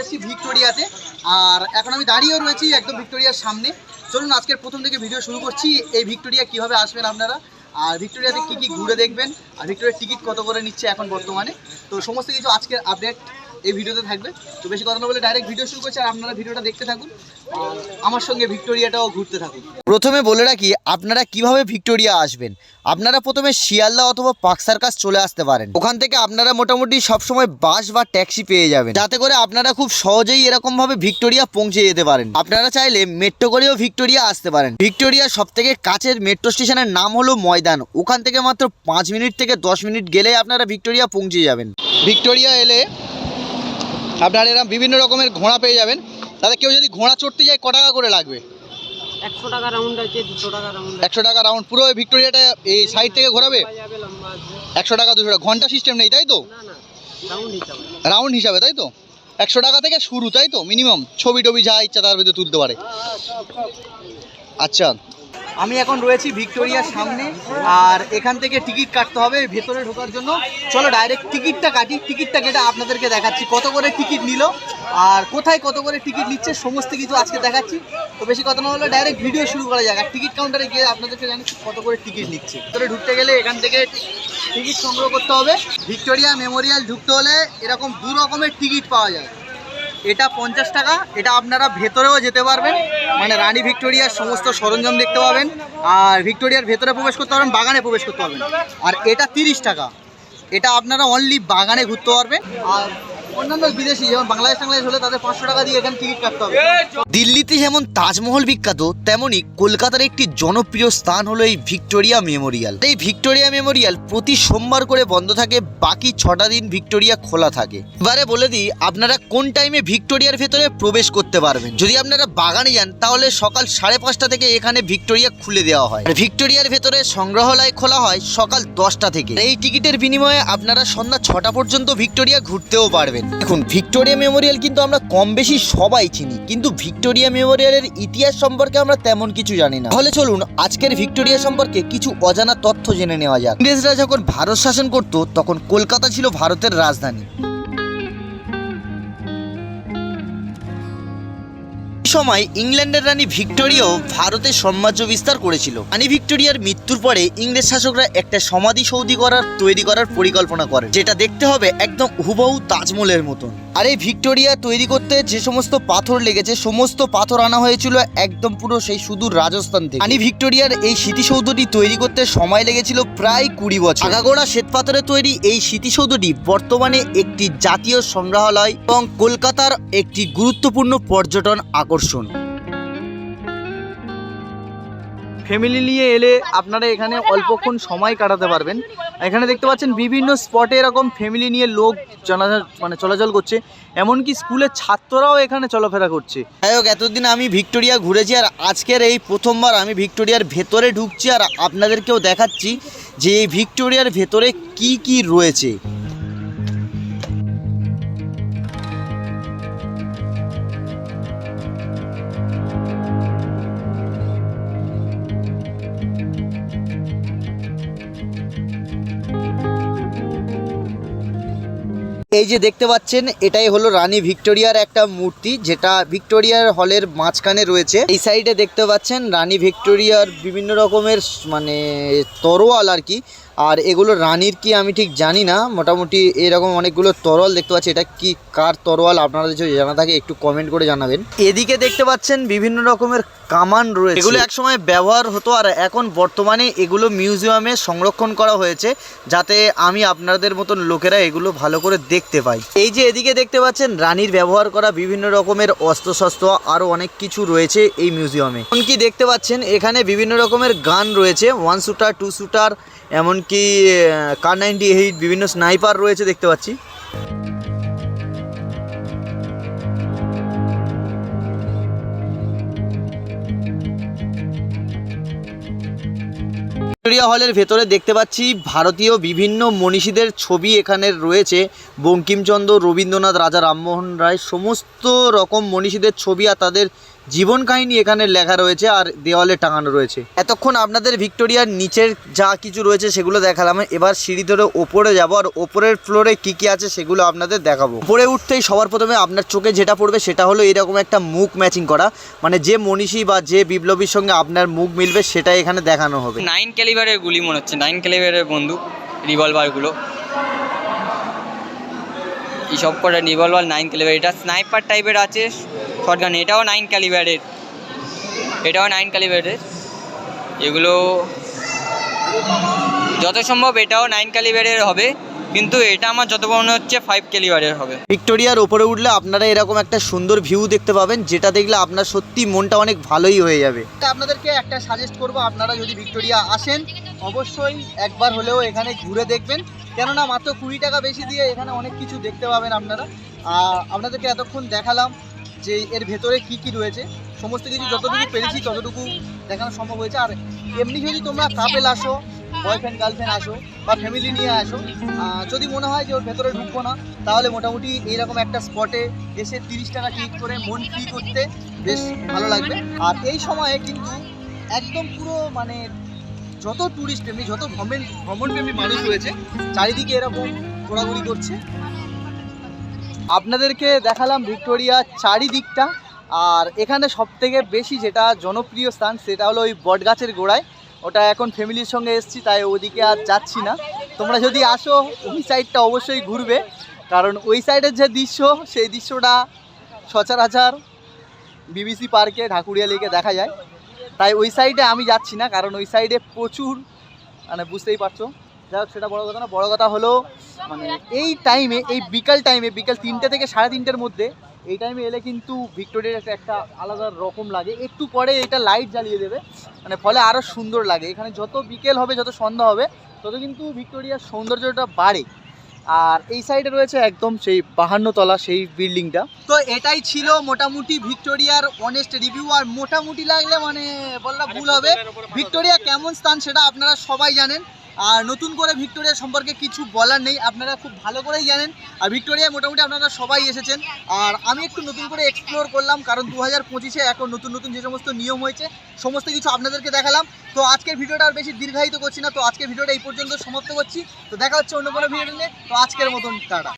এসেছি ভিক্টোরিয়াতে। আর এখন আমি দাঁড়িয়েও রয়েছি একদম ভিক্টোরিয়ার সামনে। চলুন, আজকের প্রথম থেকে ভিডিও শুরু করছি। এই ভিক্টোরিয়া কীভাবে আসবেন আপনারা? আর ভিক্টোরিয়াতে কি কি ঘুরে দেখবেন? আর ভিক্টোরিয়ার টিকিট কত করে নিচ্ছে এখন বর্তমানে? তো সমস্ত কিছু আজকের আপডেট এই ভিডিওতে থাকবে। তো বেশি কথা না বলে ডাইরেক্ট ভিডিও শুরু করছি আর আপনারা ভিডিওটা দেখতে থাকুন আমার সঙ্গে ভিক্টোরিয়াটাও ঘুরতে থাকুন। প্রথমে বলে রাখি আপনারা কীভাবে ভিক্টোরিয়া আসবেন? আপনারা প্রথমে শিয়ালদা অথবা পাক সার্কাস চলে আসতে পারেন। ওখান থেকে আপনারা মোটামুটি সবসময় বাস বা ট্যাক্সি পেয়ে যাবেন। যাতে করে আপনারা খুব সহজেই এরকম ভাবে ভিক্টোরিয়া পৌঁছে যেতে পারেন। আপনারা চাইলে মেট্রো করেও ভিক্টোরিয়া আসতে পারেন। ভিক্টোরিয়া সব থেকে কাছের মেট্রো স্টেশনের নাম হলো ময়দান। ওখান থেকে মাত্র পাঁচ মিনিট থেকে দশ মিনিট গেলে আপনারা ভিক্টোরিয়া পৌঁছে যাবেন। ভিক্টোরিয়া এলে আপনারা এরকম বিভিন্ন রকমের ঘোড়া পেয়ে যাবেন। তাহলে কেউ যদি ঘোড়া চড়তে যায় ক টাকা করে লাগবে? একশো টাকা রাউন্ড আছে দুশো টাকা রাউন্ড একশো টাকা রাউন্ড পুরো ভিক্টোরিয়াটা এই সাইড থেকে ঘোরাবে? একশো টাকা দুশো টাকা। ঘণ্টা সিস্টেম নেই তাই তো? রাউন্ড হিসাবে। রাউন্ড হিসাবে তাই তো? একশো টাকা থেকে শুরু তাই তো? মিনিমাম ছবি টবি যা ইচ্ছা তার ভিতরে তুলতে পারে। আচ্ছা। আমি এখন রয়েছি ভিক্টোরিয়ার সামনে, আর এখান থেকে টিকিট কাটতে হবে ভেতরে ঢোকার জন্য। চলো ডাইরেক্ট টিকিটটা কাটি, টিকিটটা কেটে আপনাদেরকে দেখাচ্ছি কত করে টিকিট নিল, আর কোথায় কত করে টিকিট নিচ্ছে, সমস্ত কিছু আজকে দেখাচ্ছি। তো বেশি কথা না হলে ডাইরেক্ট ভিডিও শুরু করা যাক, আর টিকিট কাউন্টারে গিয়ে আপনাদেরকে জানাচ্ছি কত করে টিকিট নিচ্ছে। ভেতরে ঢুকতে গেলে এখান থেকে টিকিট সংগ্রহ করতে হবে। ভিক্টোরিয়া মেমোরিয়াল ঢুকতে হলে এরকম দু রকমের টিকিট পাওয়া যায় এটা পঞ্চাশ টাকা, এটা আপনারা ভেতরেও যেতে পারবেন। মানে রানী ভিক্টোরিয়ার সমস্ত সরঞ্জাম দেখতে পাবেন, আর ভিক্টোরিয়ার ভেতরে প্রবেশ করতে পারবেন, বাগানে প্রবেশ করতে পারবেন। আর এটা তিরিশ টাকা। এটা আপনারা অনলি বাগানে ঘুরতে পারবেন। আর দিল্লিতে যেমন তাজমহল বিখ্যাত, তেমনি কলকাতার একটি জনপ্রিয় স্থান হলো এই ভিক্টোরিয়া মেমোরিয়াল। এই ভিক্টোরিয়া মেমোরিয়াল প্রতি সোমবার করে বন্ধ থাকে, বাকি ছটা দিন ভিক্টোরিয়া খোলা থাকে। এবারে বলে দিই, আপনারা কোন টাইমে ভিক্টোরিয়ার ভেতরে প্রবেশ করতে পারবেন? যদি আপনারা বাগানে যান, তাহলে সকাল সাড়ে পাঁচটা থেকে এখানে ভিক্টোরিয়া খুলে দেওয়া হয়। ভিক্টোরিয়ার ভেতরে সংগ্রহালয় খোলা হয় সকাল দশটা থেকে। এই টিকিটের বিনিময়ে আপনারা সন্ধ্যা ছটা পর্যন্ত ভিক্টোরিয়া ঘুরতেও পারবেন। দেখুন ভিক্টোরিয়া মেমোরিয়াল কিন্তু আমরা কম বেশি সবাই চিনি, কিন্তু ভিক্টোরিয়া মেমোরিয়ালের ইতিহাস সম্পর্কে আমরা তেমন কিছু জানি না। তাহলে চলুন আজকের ভিক্টোরিয়া সম্পর্কে কিছু অজানা তথ্য জেনে নেওয়া যাক। ইংরেজরা যখন ভারত শাসন করতো, তখন কলকাতা ছিল ভারতের রাজধানী। সময় ইংল্যান্ডের রানী ভিক্টোরিয়াও ভারতে সাম্রাজ্য বিস্তার করেছিল। রানী ভিক্টোরিয়ার মৃত্যুর পরে ইংরেজ শাসকরা একটা সমাধি সৌধি করার, তৈরি করার পরিকল্পনা করে, যেটা দেখতে হবে একদম হুবহু তাজমহলের মতন। আর এই ভিক্টোরিয়া তৈরি করতে যে সমস্ত পাথর লেগেছে, সমস্ত পাথর আনা হয়েছিল একদম পুরো সেই সুদূর রাজস্থান থেকে। রানী ভিক্টোরিয়ার এই স্মৃতিসৌধটি তৈরি করতে সময় লেগেছিল প্রায় কুড়ি বছর। আগাগোড়া শ্বেতপাথরে তৈরি এই স্মৃতিসৌধটি বর্তমানে একটি জাতীয় সংগ্রহালয় এবং কলকাতার একটি গুরুত্বপূর্ণ পর্যটন আকর্ষণ। ফ্যামিলি নিয়ে এলে আপনারা এখানে অল্পক্ষণ সময় কাটাতে পারবেন। এখানে দেখতে পাচ্ছেন বিভিন্ন স্পটে এরকম ফ্যামিলি নিয়ে লোক চলাচল মানে চলাচল করছে। এমনকি স্কুলের ছাত্ররাও এখানে চলাফেরা করছে। যাই হোক, এতদিন আমি ভিক্টোরিয়া ঘুরেছি আর আজকের এই প্রথমবার আমি ভিক্টোরিয়ার ভেতরে ঢুকছি আর আপনাদেরকেও দেখাচ্ছি যে এই ভিক্টোরিয়ার ভেতরে কি কি রয়েছে। এই যে দেখতে পাচ্ছেন, এটাই হলো রানী ভিক্টোরিয়ার একটা মূর্তি, যেটা ভিক্টোরিয়ার হলের মাঝখানে রয়েছে। এই সাইডে দেখতে পাচ্ছেন, রানী ভিক্টোরিয়ার বিভিন্ন রকমের মানে তরোয়াল আর কি। আর এগুলো রানীর কি আমি ঠিক জানি না। মোটামুটি এরকম অনেকগুলো তরোয়াল দেখতে পাচ্ছি। এটা কি, কার তরোয়াল? আপনারা যদি জানা থাকে একটু কমেন্ট করে জানাবেন। এদিকে দেখতে পাচ্ছেন বিভিন্ন রকমের কামান রয়েছে। এগুলো একসময় ব্যবহার হতো আর এখন বর্তমানে এগুলো মিউজিয়ামে সংরক্ষণ করা হয়েছে, যাতে আমি আপনাদের মতন লোকেরা এগুলো ভালো করে দেখতে পাই। এই যে এদিকে দেখতে পাচ্ছেন, রানীর ব্যবহার করা বিভিন্ন রকমের অস্ত্রশস্ত্র আরও অনেক কিছু রয়েছে এই মিউজিয়ামে। এমনকি দেখতে পাচ্ছেন, এখানে বিভিন্ন রকমের গান রয়েছে ওয়ান শুটার টু শুটার এমনকি কার নাইনটি এইট বিভিন্ন স্নাইপার রয়েছে দেখতে পাচ্ছি। ভিক্টোরিয়া হলের ভেতরে দেখতে পাচ্ছি ভারতীয় বিভিন্ন মনীষীদের ছবি এখানে রয়েছে। বঙ্কিমচন্দ্র, রবীন্দ্রনাথ, রাজা রামমোহন রায়, সমস্ত রকম মনীষীদের ছবি আর তাদের জীবন কাহিনী এখানে লেখা রয়েছে আর দেওয়ালে টাঙানো রয়েছে। এতক্ষণ আপনাদের ভিক্টোরিয়ার নিচের যা কিছু রয়েছে সেগুলো দেখালাম। এবার সিঁড়ি ধরে ওপরে যাব আর ওপরের ফ্লোরে কি কি আছে সেগুলো আপনাদের দেখাবো। উপরে উঠতেই সবার প্রথমে আপনার চোখে যেটা পড়বে সেটা হলো এরকম একটা মুখ ম্যাচিং করা। মানে যে মনীষী বা যে বিপ্লবীর সঙ্গে আপনার মুখ মিলবে সেটাই এখানে দেখানো হবে। নাইন ক্যালিবারের গুলি মনে হচ্ছে। নাইন ক্যালিবারের বন্দুক রিভলভারগুলো এইসব করে রিভলভার নাইন ক্যালিবার এটা স্নাইপার টাইপের আছে। শটগান এটাও নাইন ক্যালিবারের এটাও নাইন ক্যালিবারের এগুলো যত সম্ভব এটাও নাইন ক্যালিবারের হবে, কিন্তু এটা আমার যত মনে হচ্ছে ফাইভ ক্যালিবারের হবে। ভিক্টোরিয়ার ওপরে উঠলে আপনারা এরকম একটা সুন্দর ভিউ দেখতে পাবেন, যেটা দেখলে আপনার সত্যি মনটা অনেক ভালোই হয়ে যাবে। আপনাদেরকে একটা সাজেস্ট করব, আপনারা যদি ভিক্টোরিয়া আসেন, অবশ্যই একবার হলেও এখানে ঘুরে দেখবেন। কেননা মাত্র কুড়ি টাকা বেশি দিয়ে এখানে অনেক কিছু দেখতে পাবেন আপনারা। আপনাদেরকে এতক্ষণ দেখালাম। যে এর ভেতরে কি কি রয়েছে সমস্ত কিছু যতটুকু পেরেছি ততটুকু দেখানো সম্ভব হয়েছে। আর এমনি যদি তোমরা কাপেল আসো বয়ফ্রেন্ড গার্লফ্রেন্ড আসো বা ফ্যামিলি নিয়ে আসো যদি মনে হয় যে ওর ভেতরে ঢুকবো না তাহলে মোটামুটি এইরকম একটা স্পটে এসে তিরিশ টাকা টিকিট করে মন ফ্রি করতে বেশ ভালো লাগবে। আর এই সময়ে কিন্তু একদম পুরো মানে যত ট্যুরিস্ট প্রেমী যত ভ্রমণ ভ্রমণপ্রেমী মানুষ রয়েছে চারিদিকে এরকম ঘোরাঘুরি করছে। আপনাদেরকে দেখালাম ভিক্টোরিয়ার চারিদিকটা, আর এখানে সব থেকে বেশি যেটা জনপ্রিয় স্থান সেটা হলো ওই বটগাছের গোড়ায়। ওটা এখন ফ্যামিলির সঙ্গে এসেছি, তাই ওদিকে আর যাচ্ছি না। তোমরা যদি আসো, ওই সাইডটা অবশ্যই ঘুরবে। কারণ ওই সাইডের যে দৃশ্য, সেই দৃশ্যটা সচরাচর বিবিসি পার্কে ঢাকুরিয়া লেকে দেখা যায়। তাই ওই সাইডে আমি যাচ্ছি না, কারণ ওই সাইডে প্রচুর মানে বুঝতেই পারছ যাই হোক সেটা বড় কথা না, বড় কথা হলো মানে এই টাইমে এই বিকাল টাইমে বিকাল তিনটে থেকে সাড়ে তিনটের মধ্যে, এই টাইমে এলে কিন্তু ভিক্টোরিয়ার একটা আলাদা রকম লাগে। একটু পরে এটা লাইট জ্বালিয়ে দেবে মানে ফলে আরও সুন্দর লাগে। এখানে যত বিকেল হবে, যত সন্ধ্যা হবে, তত কিন্তু ভিক্টোরিয়ার সৌন্দর্যটা বাড়ে। আর এই সাইডে রয়েছে একদম সেই বাহান্ন তলা সেই বিল্ডিংটা তো এটাই ছিল মোটামুটি ভিক্টোরিয়ার অনেস্ট রিভিউ আর মোটামুটি লাগলে মানে বললা ভুল হবে, ভিক্টোরিয়া কেমন স্থান সেটা আপনারা সবাই জানেন। আর নতুন করে ভিক্টোরিয়া সম্পর্কে কিছু বলার নেই, আপনারা খুব ভালো করেই জানেন। আর ভিক্টোরিয়া মোটামুটি আপনারা সবাই এসেছেন। আর আমি একটু নতুন করে এক্সপ্লোর করলাম, কারণ দু হাজার পঁচিশে এখন নতুন নতুন যে সমস্ত নিয়ম হয়েছে, সমস্ত কিছু আপনাদেরকে দেখালাম। তো আজকের ভিডিওটা আর বেশি দীর্ঘায়িত করছি না, তো আজকের ভিডিওটা এই পর্যন্ত সমাপ্ত করছি। তো দেখা হচ্ছে অন্য কোনো ভিডিও নিয়ে তো আজকের মতন, টাটা।